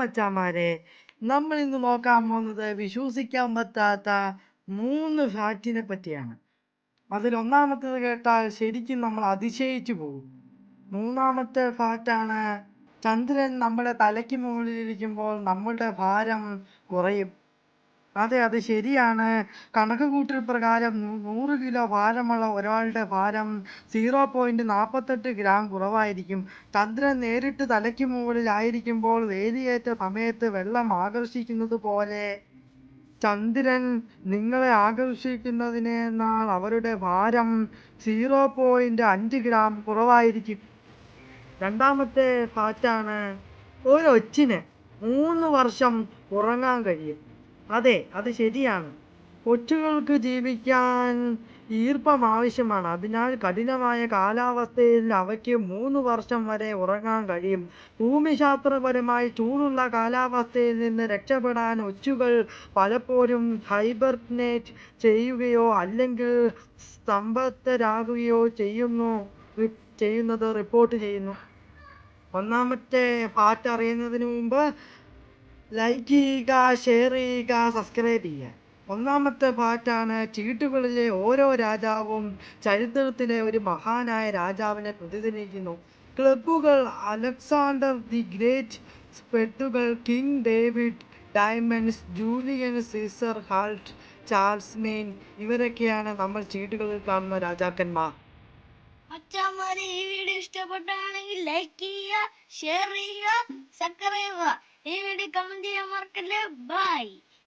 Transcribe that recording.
മച്ചാമാരെ നമ്മൾ ഇന്ന് നോക്കാൻ പോകുന്നത് വിശ്വസിക്കാൻ പറ്റാത്ത മൂന്ന് ഫാക്റ്റിനെ പറ്റിയാണ്. അതിൽ ഒന്നാമത്തേത് കേട്ടാൽ ശരിക്കും നമ്മൾ അതിശയിച്ചു പോകും. മൂന്നാമത്തെ ഫാക്റ്റാണ് ചന്ദ്രൻ നമ്മുടെ തലയ്ക്ക് മുകളിലിരിക്കുമ്പോൾ നമ്മളുടെ ഭാരം കുറയും. അതെ അത് ശരിയാണ്. കണക്ക് കൂട്ടൽ പ്രകാരം നൂ- നൂറ് കിലോ ഭാരമുള്ള ഒരാളുടെ ഭാരം സീറോ പോയിന്റ് നാൽപ്പത്തെട്ട് ഗ്രാം കുറവായിരിക്കും. ചന്ദ്രൻ നേരിട്ട് തലയ്ക്ക് മുകളിലായിരിക്കുമ്പോൾ വേലിയേറ്റ സമയത്ത് വെള്ളം ആകർഷിക്കുന്നത് പോലെ ചന്ദ്രൻ നിങ്ങളെ ആകർഷിക്കുന്നതിനേക്കാൾ അവരുടെ ഭാരം സീറോ പോയിന്റ് അഞ്ച് ഗ്രാം കുറവായിരിക്കും. രണ്ടാമത്തെ ഫാക്റ്റാണ് ഒരൊച്ചിന് മൂന്ന് വർഷം ഉറങ്ങാൻ കഴിയും. അതെ അത് ശരിയാണ്. കൊച്ചുകൾക്ക് ജീവിക്കാൻ ഈർപ്പം ആവശ്യമാണ്. അതിനാൽ കഠിനമായ കാലാവസ്ഥയിൽ അവയ്ക്ക് മൂന്ന് വർഷം വരെ ഉറങ്ങാൻ കഴിയും. ഭൂമിശാസ്ത്രപരമായി ചൂടുള്ള കാലാവസ്ഥയിൽ നിന്ന് രക്ഷപ്പെടാൻ ഒച്ചുകൾ പലപ്പോഴും ഹൈബർനേറ്റ് ചെയ്യുകയോ അല്ലെങ്കിൽ സ്തംഭത്തരാകുകയോ ചെയ്യുന്നു ചെയ്യുന്നത് റിപ്പോർട്ട് ചെയ്യുന്നു. ഒന്നാമത്തെ പാട്ട് അറിയുന്നതിന് മുമ്പ് ലൈക്ക് ചെയ്യുക ഷെയർ ചെയ്യുക സബ്സ്ക്രൈബ് ചെയ്യുക. ഒന്നാമത്തെ പാട്ടാണ് ചീട്ടുകളിലെ ഓരോ രാജാവും ചരിത്രത്തിലെ ഒരു മഹാനായ രാജാവിനെ പ്രതിനിധീകരിക്കുന്നു. ക്ലബ്ബുകൾ Alexander the Great സ്പെട്ടുകൾ king David diamonds Julian Caesar hearts Charlemagne ഇവരൊക്കെയാണ് നമ്മൾ ചീട്ടുകളിൽ കാണുന്ന രാജാക്കന്മാർ. ഈ വീഡിയോ ഇഷ്ടപ്പെട്ടാണെങ്കിൽ ലൈക്ക് ചെയ്യുക ഷെയർ ചെയ്യുക സബ്സ്ക്രൈബ് ചെയ്യുക. ഈ കമന്റ് ചെയ്യാൻ മറക്കല്ലേ. ബൈ